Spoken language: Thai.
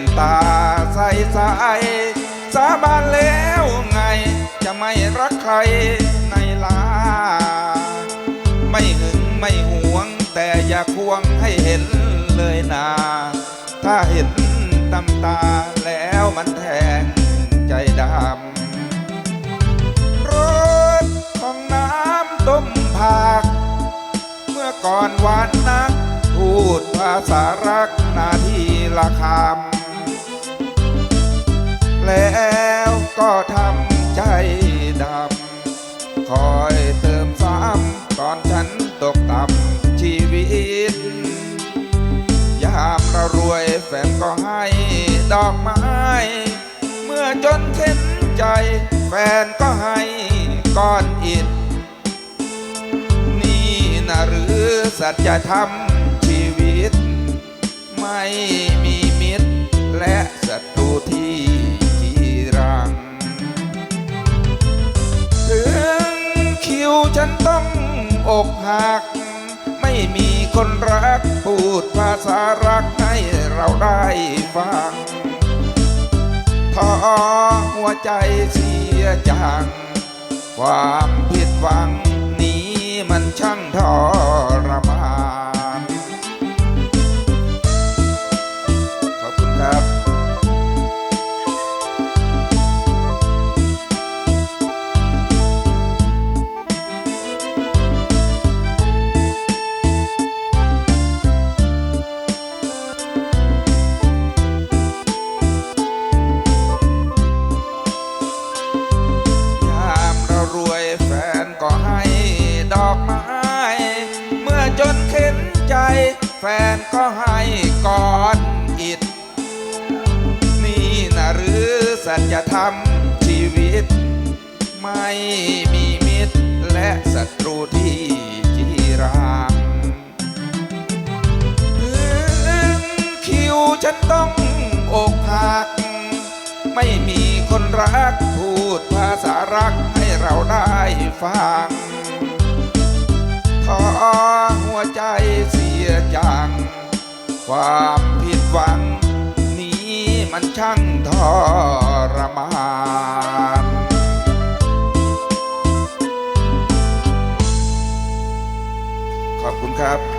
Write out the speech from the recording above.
นตาใสใสสาบานแล้วไง จะไม่รักใครในลา ไม่หึงไม่หวง แต่อย่าควงให้เห็นเลยนา ถ้าเห็นตำตาแล้วมันแทงใจดำรสของน้ำต้มผัก เมื่อก่อนหวานนัก พูดภาษารักนาที แล้วก็ทำใจดำ คอยเติมซ้ำก่อนฉันตกต่ำชีวิต ยามเรารวยแฟนก็ให้ดอกไม้ เมื่อจนเข็นใจ แฟนก็ให้ก้อนอิฐนี่นะหรือสัจธรรมชีวิต ไม่มีมิตรและศัตรู คิวฉันต้องอกหัก ไม่มีคนรัก พูดภาษารักให้เราได้ฟังท้อหัวใจเสียจัง ความผิดหวัง ก็ให้ดอกไม้ เมื่อจนเข็นใจ แฟนก็ให้ก้อนอิฐนี่นะหรือสัจธรรมชีวิต ไม่มีมิตรและศัตรูที่จีรังคิวฉันต้องอกหัก ไม่มีคนรักพูดภา ษารักให้เราได้ฟังท้อหัวใจเสียจัง ความผิดหวัง นี้มันช่างทรมานขอบคุณครับ